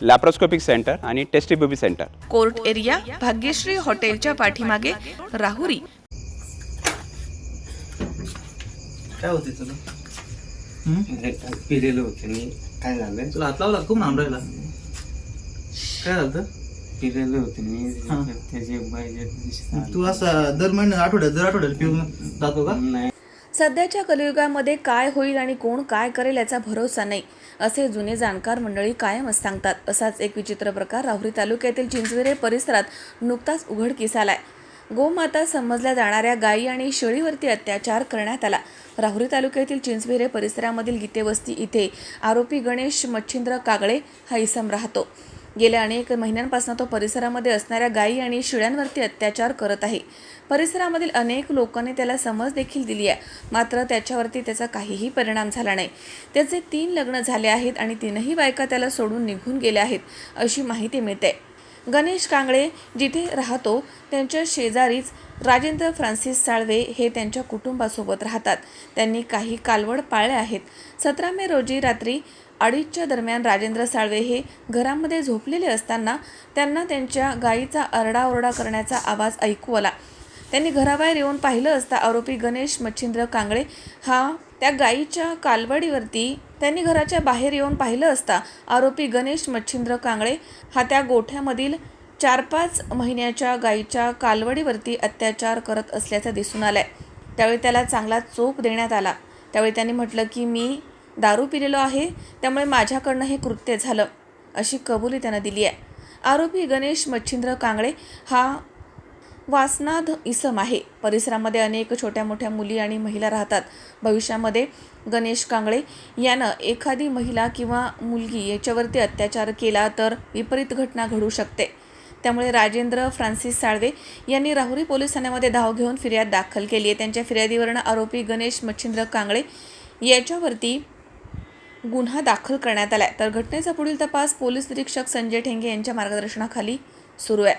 Laparoscopic centre आणि test tube baby centre court area Bhagyashree हॉटेलच्या पाठीमागे राहुरी. काय होते तुला? पिलेलं होतं मी काय झालं तुला हात लावला खूप नाम राहिला. काय झालं पिलेलं होतं मी हा. त्याचे तू असा दर महिन्यात आठवड्यात दर आठवड्यात पिऊन जातो का? नाही. सध्याच्या कलियुगामध्ये काय होईल आणि कोण काय करेल याचा भरोसा नाही असे जुने जाणकार मंडळी कायमच सांगतात. असाच एक विचित्र प्रकार राहुरी तालुक्यातील चिंचवेरे परिसरात नुकताच उघडकीस आलाय गोमाता समजल्या जाणाऱ्या गायी आणि शेळीवरती अत्याचार करण्यात आला. राहुरी तालुक्यातील चिंचवेरे परिसरामधील गीतेवस्ती इथे आरोपी गणेश मच्छिंद्र कागळे हा इसम राहतो. गेल्या अनेक महिन्यांपासून तो परिसरामध्ये असणाऱ्या गायी आणि शिळ्यांवरती अत्याचार करत आहे. परिसरामधील अनेक लोकांनी त्याला समज देखील दिली आहे. मात्र त्याच्यावरती त्याचा काहीही परिणाम झाला नाही. त्याचे तीन लग्न झाले आहेत आणि तीनही बायका त्याला सोडून निघून गेल्या आहेत अशी माहिती मिळते. गणेश कांगळे जिथे राहतो त्यांच्या शेजारीच राजेंद्र फ्रान्सिस साळवे हे त्यांच्या कुटुंबासोबत राहतात. त्यांनी काही कालवड पाळले आहेत. सतरा मे रोजी रात्री अडीचच्या दरम्यान राजेंद्र साळवे हे घरामध्ये झोपलेले असताना त्यांना त्यांच्या गायीचा आरडाओरडा करण्याचा आवाज ऐकू आला. त्यांनी घराबाहेर येऊन पाहिलं असता आरोपी गणेश मच्छिंद्र कांगळे हा त्या गायीच्या कालवडीवरती त्यांनी घराच्या बाहेर येऊन पाहिलं असता आरोपी गणेश मच्छिंद्र कांगळे हा त्या गोठ्यामधील चार पाच महिन्याच्या गायीच्या कालवडीवरती अत्याचार करत असल्याचं दिसून आलंय. त्यावेळी त्याला चांगला चोप देण्यात आला. त्यावेळी त्यांनी म्हटलं की मी दारू पिलेलो आहे त्यामुळे माझ्याकडनं हे कृत्य झालं अशी कबुली त्यानं दिली आहे. आरोपी गणेश मच्छिंद्र कांगळे हा वासनाद इसम आहे. परिसरामध्ये अनेक छोट्या मोठ्या मुली आणि महिला राहतात. भविष्यामध्ये गणेश कांगळे यानं एखादी महिला किंवा मुलगी याच्यावरती अत्याचार केला तर विपरीत घटना घडू शकते. त्यामुळे राजेंद्र फ्रान्सिस साळवे यांनी राहुरी पोलीस ठाण्यामध्ये धाव घेऊन फिर्याद दाखल केली आहे. त्यांच्या फिर्यादीवरनं आरोपी गणेश मच्छिंद्र कांगळे याच्यावरती गुन्हा दाखल करण्यात आला आहे तर घटनेचा पुढील तपास पोलीस निरीक्षक संजय ठेंगे यांच्या मार्गदर्शनाखाली सुरू आहे.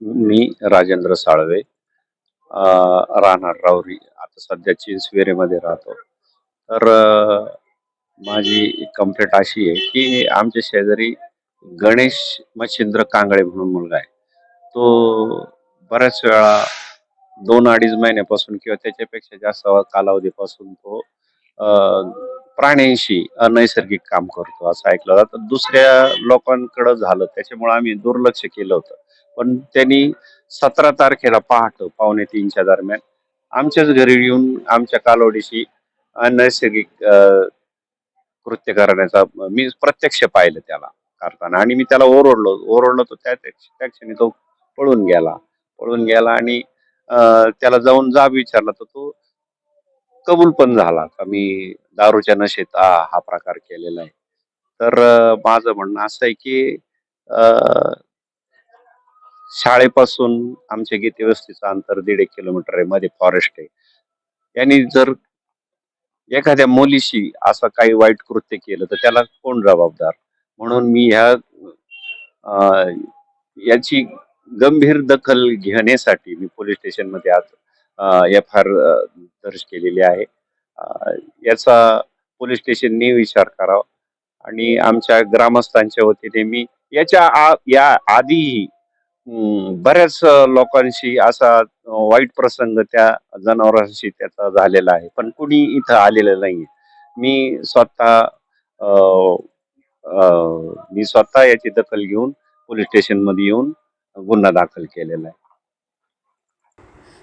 मी राजेंद्र साळवे राहणार रावरी आता सध्या चिंचवेरेमध्ये राहतो. तर माझी कंप्लेंट अशी आहे की आमच्या शेजारी गणेश मच्छिंद्र कांगळे म्हणून मुलगा आहे. तो बऱ्याच वेळा दोन अडीच महिन्यापासून किंवा त्याच्यापेक्षा जास्त कालावधीपासून तो प्राण्यांशी अनैसर्गिक काम करतो असं ऐकलं जातं. दुसऱ्या लोकांकडं झालं त्याच्यामुळे आम्ही दुर्लक्ष केलं होतं. पण त्यांनी सतरा तारखेला पहाट पावणे तीनच्या दरम्यान आमच्याच घरी येऊन आमच्या कालवडीशी नैसर्गिक कृत्य करण्याचा मी प्रत्यक्ष पाहिलं त्याला करताना. आणि मी त्याला ओरडलो ओरडलो तर त्या त्या क्षणी तो पळून गेला. पळून गेला आणि त्याला जाऊन जाब विचारला तर तो कबूल पण झाला का? मी दारूच्या नशेत हा हा प्रकार केलेला आहे. तर माझं म्हणणं असं आहे की शाळेपासून आमच्या गीते अंतर दीड एक किलोमीटर आहे. मध्ये फॉरेस्ट आहे. यांनी जर एखाद्या मुलीशी असं काही वाईट कृत्य केलं तर त्याला कोण जबाबदार? म्हणून मी ह्या याची गंभीर दखल घेण्यासाठी मी पोलीस स्टेशनमध्ये आज एफ आर दर्ज केलेली आहे. याचा पोलीस स्टेशनने विचार करावा. आणि आमच्या ग्रामस्थांच्या वतीने मी याच्या आ- या आधीही बऱ्याच लोकांशी असा वाईट प्रसंग त्या जनावरांशी त्याचा झालेला आहे. पण कुणी इथं आलेलं नाही मी स्वतः मी स्वतः याची दखल घेऊन पोलीस स्टेशनमध्ये येऊन गुन्हा दाखल केलेला आहे.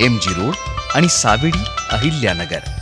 एम जी रोड आणि सावेडी अहिल्यानगर.